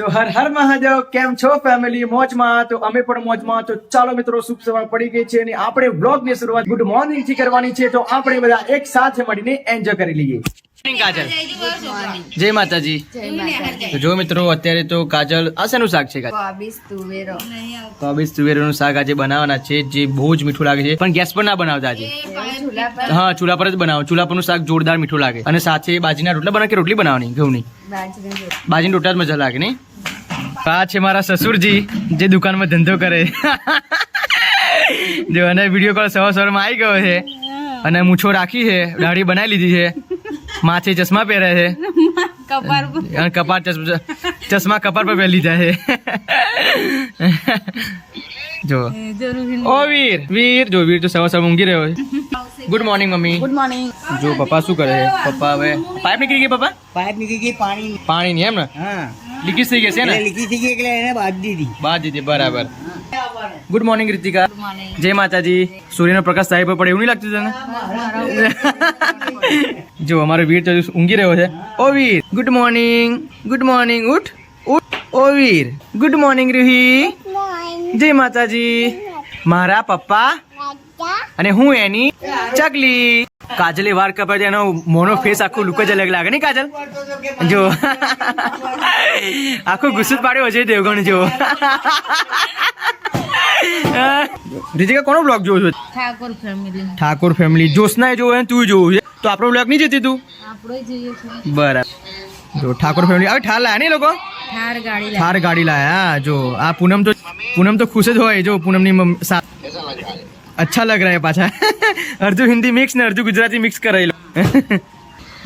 તો હર હર મહાદેવ કેમ છો ફેમિલી મોજમાં? તો અમે પણ મોજમાં. તો ચાલો મિત્રો શુભ સવાર પડી ગઈ છે અને આપણે બ્લોગની શરૂઆત ગુડ મોર્નિંગથી કરવાની છે. તો આપણે બધા એક સાથે મળીને એન્જોય કરી લઈએ. કાજલ. જય માતાજી. તો જો મિત્રો અત્યારે તો કાજલ આ શેનું શાક છે કોબીસ તુવેરો. નું શાક આજે બનાવવાના છે જે બહુ જ મીઠું લાગે છે. પણ ગેસ પર ના બનાવતા આજે. હા ચૂલા પર જ બનાવો. ચૂલા પરનું શાક જોરદાર મીઠું લાગે. અને સાથે બાજીના રોટલા બનાવે કે રોટલી બનાવવાની ઘઉંની. બાજીની રોટલા જ મજા લાગે નહીં? આ છે મારા સસુરજી જે દુકાનમાં ધંધો કરે. જો અને વીડિયો કોલ સવાર સવારમાં આવી ગયો છે. અને મૂછો રાખી છે દાઢી બનાવી લીધી છે. માથે ચશ્મા પહેરે છે. અને કપાળ ચશ્મા કપાર પર પહેરી લીધા છે. જો. ઓ વીર વીર જો વીર તો સવાર સવાર ઊંઘી રહ્યો છે. Good morning mummy good morning જો પપ્પા શું કરે પપ્પા હવે પાઇપ નીકળી ગઈ પપ્પા? પાઇપ નીકળી ગઈ પાણી પાણી ની એમ ને? હા. લીકેજ થઈ ગઈ છે ને? લીકેજ થઈ ગઈ એટલે એને બાદ દીધી. બાદ દીધી બરાબર. ગુડ મોર્નિંગ રીતિકા જય માતાજી. સૂર્યનો પ્રકાશ સાહેબ પર પડે એવું નહીં લાગતું તને? જો અમારો વીર તો ઊંઘી રહ્યો છે. ઓ Veer good morning good morning ઉઠ ઉઠ ઓ વીર ગુડ મોર્નિંગ રૂહી જય માતાજી. મારા પપ્પા અને હું એની ચકલી. કાજલે વાર કપાય એનો મોનો ફેસ આખું લુક જ અલગ લાગે ને કાજલ? જો. આખું ગુસ્સો પાડ્યો છે દેવગણ જો. રીતિકા કોનો બ્લોગ જોવો છો? ઠાકોર ફેમિલી ઠાકોર ફેમિલી જોશના જોવો ને તું જોવું છે? તો આપણો બ્લોગ નહીં જતી તું? આપણે જઈએ છીએ બરાબર. જો ઠાકોર ફેમિલી હવે ઠાર લાયા ને લોકો? ઠાર ગાડી લાવી. થાર ગાડી લાયા જો. આ પૂનમ તો પૂનમ તો ખુશ જ હોય જો પૂનમની મમ- સા- અચ્છા લગ है પાછા. અડધું હિન્દી મિક્સ ને અડધું ગુજરાતી મિક્સ કરેલો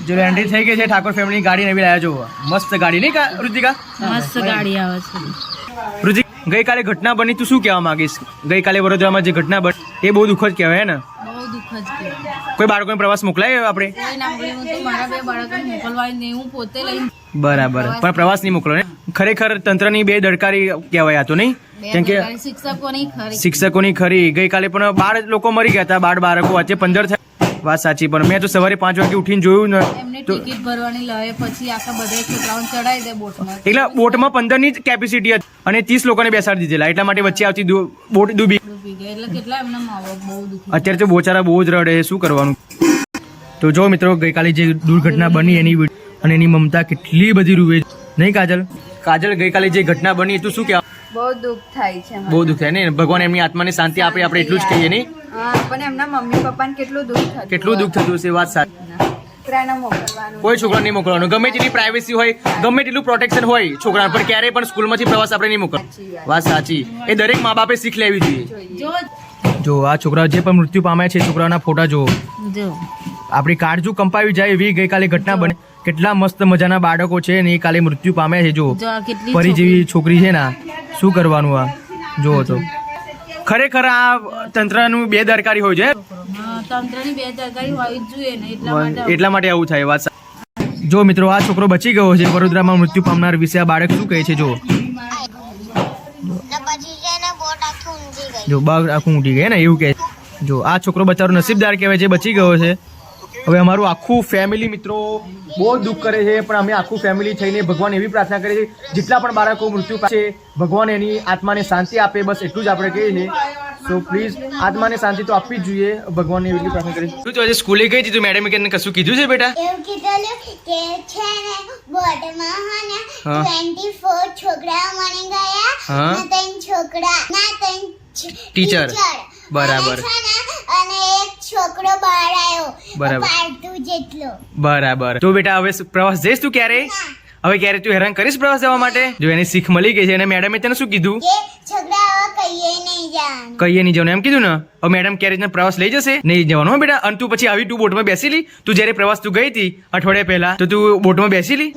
જો એન્ટ્રી થઈ ગઈ છે ઠાકોર ફેમિલી ગાડી નવી લાયા જો મસ્ત ગાડી નહીં કા રુચિકા મસ્ત ગાડી આવે છે. રુચિક ગઈકાલે ઘટના બની તું શું કહેવા માંગીશ? ગઈકાલે વડોદરામાં જે ઘટના બની એ બહુ દુઃખદ કહેવાય ને. કોઈ બાળકોને પ્રવાસ મોકલાય આપણે? બરાબર. પણ પ્રવાસ નહીં મોકલો ને ખરેખર તંત્રની બે દડકારી કહેવાય આ તો નહીં? કેમ કે શિક્ષકોની ખરી. ગઈકાલે પણ બાર લોકો મરી ગયા હતા બાર બાળકો વચ્ચે પંદર થયા. વાત સાચી પણ મેં તો સવારે પાંચ વાગે ઉઠીને જોયું ને એમને ટિકિટ ભરવાની લાવે પછી આખા બધા છોકરાઓને ચડાવી દે બોટમાં. એટલે બોટમાં પંદરની જ કેપેસિટી હતી અને ત્રીસ લોકોને બેસાડી દીધેલા એટલા માટે વચ્ચે આવતી બોટ ડૂબી ડૂબી એટલે કેટલા એમના બહુ દુઃખી અત્યારે તો બોચારા બહુ જ રડે શું કરવાનું? તો જો મિત્રો ગઈકાલે જે દુર્ઘટના બની એની અને એની મમતા કેટલી બધી રૂવે નહીં કાજલ? કાજલ ગઈકાલે જે ઘટના બની તું શું કહેવા બહુ દુઃખ થાય છે બહુ દુઃખ થાય. ને ભગવાન એમની આત્માને શાંતિ આપે આપણે એટલું જ કહીએ નહીં? પણ એમના મમ્મી પપ્પાને કેટલું દુઃખ થતું કેટલું દુઃખ થતું હશે વાત સાચી. કોઈ છોકરા નહીં મોકલવાનું. ગમે તેટલી પ્રાઇવેસી હોય ગમે તેટલું પ્રોટેક્શન હોય છોકરા પણ ક્યારેય પણ સ્કૂલમાંથી પ્રવાસ આપણે નહીં મોકલવાનો વાત. સાચી. એ દરેક મા બાપે શીખ લેવી જોઈએ. જો જો આ છોકરાઓ જે પણ મૃત્યુ પામ્યા છે છોકરાના ફોટા જો જો. આપણી કાળજુ કંપાવી જાય એવી ગઈકાલે ઘટના બને. કેટલા મસ્ત મજાના બાળકો છે ને એ કાલે મૃત્યુ પામ્યા છે જો ફરી પરી જેવી છોકરી છે ને શું કરવાનું આ? જુઓ તો. ખરેખર આ તંત્રનું હોય છે? બે દરકારી હોવી જ જોઈએ ને એટલા માટે એટલા માટે આવું થાય વાત જો મિત્રો આ છોકરો બચી ગયો છે વડોદરામાં મૃત્યુ પામનાર વિશે આ બાળક શું કહે છે જો જો બાગ આખું ઊંટી ગયા ને એવું કહે છે. જો આ છોકરો બચારો નસીબદાર કહેવાય છે બચી ગયો છે. હવે અમારું આખું ફેમિલી મિત્રો બહુ દુઃખ કરે છે પણ અમે આખું ફેમિલી થઈને ભગવાન એવી પ્રાર્થના કરીએ છીએ જેટલા પણ બાળકો મૃત્યુ પામે ભગવાન એની આત્માને શાંતિ આપે બસ એટલું જ આપણે કહીએ છીએ. સો પ્લીઝ આત્માને શાંતિ તો આપવી જ જોઈએ ભગવાનને એટલી પ્રાર્થના કરીએ. તું તો આજે સ્કૂલે ગઈ હતી? તો મેડમે કે કશું કીધું છે બેટા? એવું કીધેલું કે છે ને બોર્ડમાં હે 24 છોકરાઓ મળી ગયા હા. ત્રણ છોકરા ના ત્રણ Teacher. બરાબર. છોકરો બહાર આવ્યો બરાબર. જેટલો. બરાબર. તો બેટા હવે પ્રવાસ જઈશ તું ક્યારે? હવે ક્યારે તું હેરાન કરીશ પ્રવાસ જવા માટે? જો એની શીખ મળી ગઈ છે અને મેડમે તને શું કીધું? કહીએ નહીં જવાનું. એમ કીધું ને? હવે મેડમ ક્યારે રીતના પ્રવાસ લઈ જશે? નહીં જવાનું હો બેટા. અને તું પછી આવી તું બોટમાં બેસી લી. તું જ્યારે પ્રવાસ તું ગઈ હતી અઠવાડિયા પહેલા તો તું બોટમાં બેસી લી.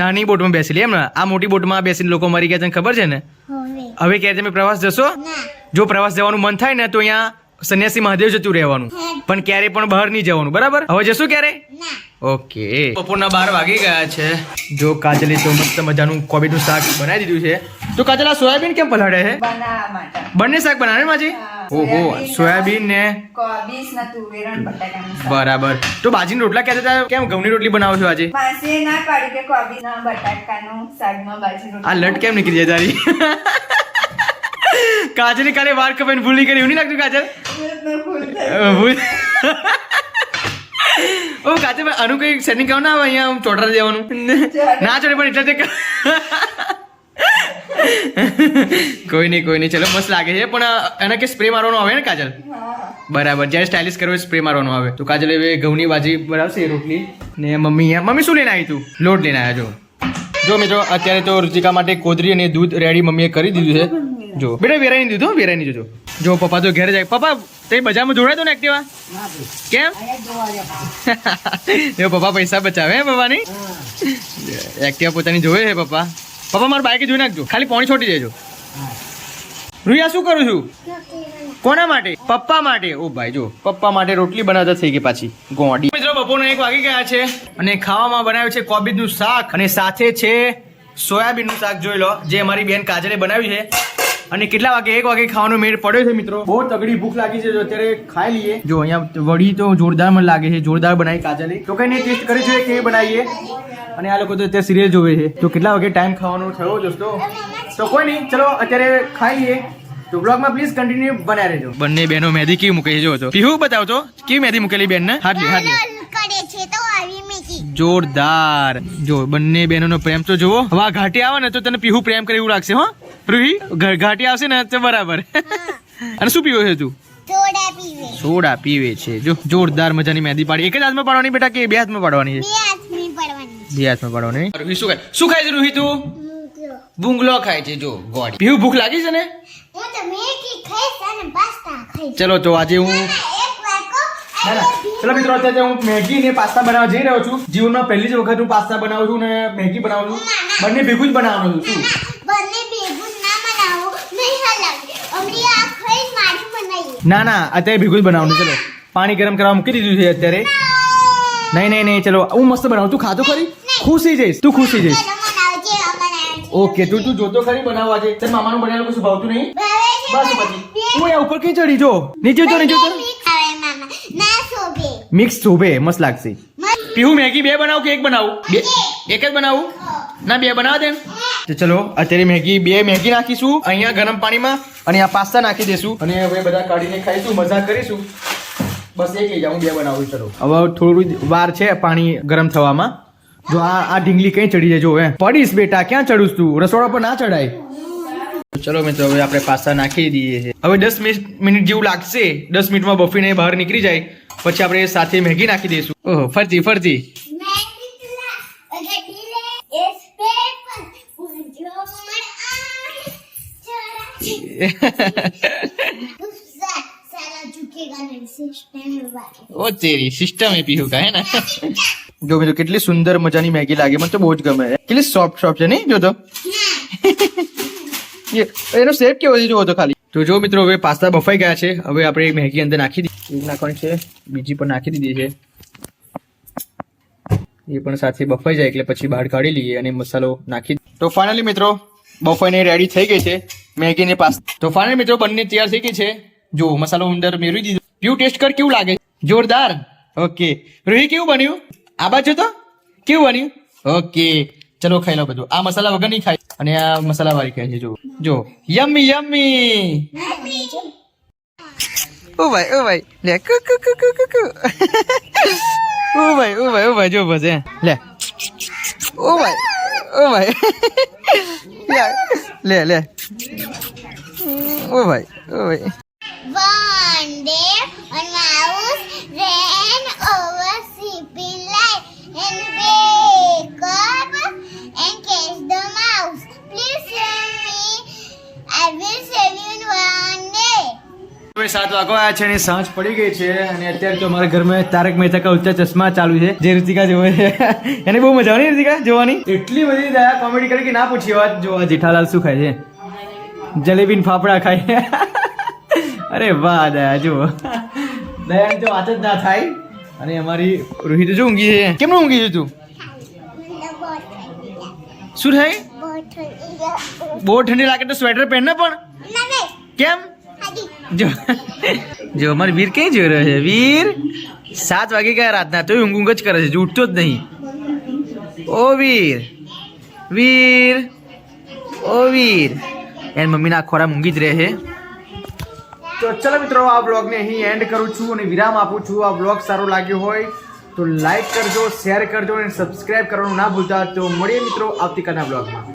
નાની બોટમાં બેસી લી. એમ ને? આ મોટી બોટમાં બેસીને લોકો મરી ગયા તને ખબર છે ને? હવે ક્યારે તમે પ્રવાસ જશો? જો પ્રવાસ જવાનું મન થાય ને તો અહીંયા સંન્યાસી મહાદેવ જતું રહેવાનું. પણ ક્યારે પણ બહાર નહીં જવાનું બરાબર? હવે જશું ક્યારે? ઓકે. બપોરના બાર વાગી ગયા છે. જો કાજલે તો મસ્ત મજાનું કોબીનું શાક બનાવી દીધું છે. તો કાજલ આ સોયાબીન કેમ પલાળે છે? બંને શાક બનાવે માજી? ઓહો સોયાબીન ને કોબીજ ના તુવેરણ બટાકાનું શાક. બરાબર. તો બાજીની રોટલા કહેતા હતા કેમ ઘઉંની રોટલી બનાવો છો આજે? પાસે ના પાડી કે કોબીજ ના બટાકાનું શાકમાં બાજરી આ લટ કેમ નીકળી જાય તારી? કાજલી કાલે વાર કપાઈને ભૂલી કરી એવું નહીં લાગતું કાજલ? ભૂલ. ઓ કાજલ ભાઈ આનું કઈ સેટિંગ કામ ના આવે અહીંયા આમ ચોટરા દેવાનું? ના. ચોટે પણ એટલે કોઈ નહીં કોઈ નહીં. ચલો મસ્ત લાગે છે. પણ એને કે સ્પ્રે મારવાનો આવે ને કાજલ? બરાબર. જ્યારે સ્ટાઇલિશ કરવો સ્પ્રે મારવાનો આવે. તો કાજલ હવે ઘઉંની ભાજી બનાવશે એ રોટલી. ને મમ્મી મમ્મી શું લઈને આવી તું? લોટ લઈને આવ્યા. જો જો મિત્રો અત્યારે તો રુચિકા માટે કોદરી અને દૂધ રેડી મમ્મીએ કરી દીધું છે. જો. બેટા વેરાઈ દીધું વેરાઈ જોજો. જો પપ્પા તો ઘેર જાય. પપ્પા તે બજારમાં જોડાય તો ને એક્ટિવા કેમ? એ પપ્પા પૈસા બચાવે હે પપ્પાની એક્ટિવા પોતાની જોવે હે પપ્પા. પપ્પા મારું બાઈક જોઈ નાખજો. ખાલી પોણી છોટી દેજો. રૂયા શું કરું છું? કોના માટે? પપ્પા માટે. ઓ ભાઈ જો. પપ્પા માટે રોટલી બનાવતા થઈ ગઈ પાછી. ગોડી. મિત્રો બપોરના એક વાગી ગયા છે અને ખાવામાં બનાવ્યું છે કોબીજનું શાક અને સાથે છે સોયાબીનનું શાક. જોઈ લો જે અમારી બેન કાજલે બનાવ્યું છે. અને કેટલા વાગે? એક વાગે ખાવાનો મેળ પડ્યો છે મિત્રો. બહુ તગડી ભૂખ લાગી છે અત્યારે ખાઈ લઈએ. જો અહીંયા વડી તો જોરદાર મને લાગે છે જોરદાર બનાવી કાજલે. તો કઈ નહીં ટેસ્ટ કરી જોઈએ કેવી બનાવીએ. અને આ લોકો તો અત્યારે સિરિયલ જોવે છે. તો કેટલા વાગે ટાઈમ ખાવાનો થયો દોસ્તો? તો કોઈ નહીં ચલો અત્યારે ખાઈ લઈએ. તો બ્લોગમાં પ્લીઝ કન્ટિન્યુ બનાવી રહેજો. બંને બહેનો મહેંદી કેવી મૂકે છે જો તો પીહુ બતાવતો કેવી મહેંદી મૂકેલી બેન ને હાટલી. છે જોરદાર. જો બંને બહેનોનો પ્રેમ તો જુઓ હવે આ ઘાટી આવે ને તો તને પીહુ પ્રેમ કરે એવું લાગશે હો. રૂહી ઘાટી આવશે ને તો બરાબર. અને શું પીવો છે તું? સોડા પીવે. છે. જો જોરદાર મજાની મહેંદી પાડી. એક જ હાથમાં પાડવાની બેટા કે બે હાથમાં પાડવાની છે? બે હાથમાં પાડવાની રૂહી શું ખાય? શું ખાય છે રૂહી તું? બુંગલો ખાય છે જો ગોડી પીવું ભૂખ લાગી છે ને? ચલો તો આજે હું. ચલો મિત્રો અત્યારે હું મેગી ને પાસ્તા બનાવવા જઈ રહ્યો છું. જીવનમાં પહેલી જ વખત હું પાસ્તા બનાવું છું ને મેગી બનાવું છું. બંને ભેગું જ બનાવવાનું છું શું બંને ભેગું ના બનાવો નહીં હલાવે હમણાં આ ખાઈ મારી બનાવી ના ના અત્યારે ભેગું જ બનાવવાનું ચલો. પાણી ગરમ કરવા મૂકી દીધું છે અત્યારે. નહીં નહીં નહીં ચલો. હું મસ્ત બનાવું. તું ખાતો ખરી? ખુશી જઈશ. તું ખુશી જઈશ. ઓકે તું તું જોતો ખરી બનાવવા છે તાર મામાનું બનાવેલું કશું ભાવતું નહીં? બસ પછી હું અહીંયા ઉપર કઈ ચડી જો? નીચે જો નીચે જો મિક્સ શોભે મસ્ત લાગશે. પીહું મેગી બે બનાવું કે એક બનાવું? બે એક જ બનાવું? ના બે બનાવ દે તો ચલો અત્યારે મેગી બે મેગી નાખીશું અહીંયા ગરમ પાણીમાં અને આ પાસ્તા નાખી દેશું. અને હવે બધા કાઢીને ખાઈશું મજા કરીશું. બસ એક લઈ જાઉં બે બનાવું ચલો. હવે થોડું વાર છે પાણી ગરમ થવામાં. જો આ આ ઢીંગલી કઈ ચડી જાય જો હે. પડીશ બેટા ક્યાં ચડું તું? રસોડા પર ના ચડાય. ચલો મિત્રો હવે આપણે પાસ્તા નાખી દઈએ છીએ. હવે દસ મિનિટ મિનિટ જેવું લાગશે. દસ મિનિટમાં બફીને બહાર નીકળી જાય. પછી આપણે સાથે મેગી નાખી દઈશું. ઓહો ફરતી ફરતી ઓ સિસ્ટમ એ પીહુ કા ને? જો મિત્રો કેટલી સુંદર મજાની મેગી લાગે. મને તો બહુ જ ગમે. કેટલી સોફ્ટ સોફ્ટ છે નહીં? જોતો એનો શેપ કેવો છે? જોવો તો ખાલી. તો જો મિત્રો હવે પાસ્તા બફાઈ ગયા છે. હવે આપણે મેગી અંદર નાખી એક નાખવાની છે. બીજી પણ નાખી દીધી છે. એ પણ સાથે બફાઈ જાય એટલે પછી બહાર કાઢી લઈએ અને મસાલો નાખી તો ફાઇનલી મિત્રો, બફાઈને રેડી થઈ ગઈ છે. મેગીની પાસ્તા તો ફાઇનલી મિત્રો, બંને તૈયાર થઈ ગઈ છે. જો મસાલો અંદર મેળવી દીધો. પ્યુ ટેસ્ટ કર કેવું લાગે? જોરદાર. ઓકે રોહી કેવું બન્યું? આ બાજુ તો? કેવું બન્યું? ઓકે ચલો ખાઈ લો બધું. આ મસાલા વગર નહીં ખાય. અને આ મસાલા વાળી ખાય છે, જો. જો. યમ્મી યમ્મી ઓ ભાઈ ઓ ભાઈ લે, કુ કુ કુ કુ કુ ઓ ભાઈ ઓ ભાઈ ઓ જો બસ લે. ઓ ભાઈ લે લે લે. ઓ ભાઈ હવે સાત વાગવા છે અને સાંજ પડી ગઈ છે અને અત્યારે તો અમારા ઘરમાં તારક મહેતા કા ઉચ્ચા ચશ્મા ચાલુ છે. જે ઋતિકા જોવે છે. એને બહુ મજા આવે ઋતિકા જોવાની? એટલી બધી દયા કોમેડી કરી કે ના પૂછી વાત. જોવા જેઠાલાલ શું ખાય છે? જલેબી ફાફડા ખાય અરે વાહ દયા જુઓ. દયાની તો વાત જ ના થાય. અને અમારી રોહિત જો ઊંઘી છે. કેમ ઊંઘી છે તું? શું થાય? બહુ ઠંડી લાગે તો સ્વેટર પહેરને પણ. કેમ? જો. જો, અમારે વીર ક્યાં જોઈ રહ્યો છે? વીર, સાત વાગે ગયા રાતના. તો ઊંઘ ઊંઘ જ કરે છે ઉઠતો જ નહીં. ઓ વીર વીર, ઓ વીર. એની મમ્મીના ખોરાક ઊંઘી જ રહે છે. તો ચલો મિત્રો, આ બ્લોગને અહીં એન્ડ કરું છું અને વિરામ આપું છું. આ બ્લોગ સારો લાગ્યો હોય તો લાઈક કરજો શેર કરજો અને સબસ્ક્રાઈબ કરવાનું ના ભૂલતા. તો મળીએ મિત્રો આવતીકાલના બ્લોગમાં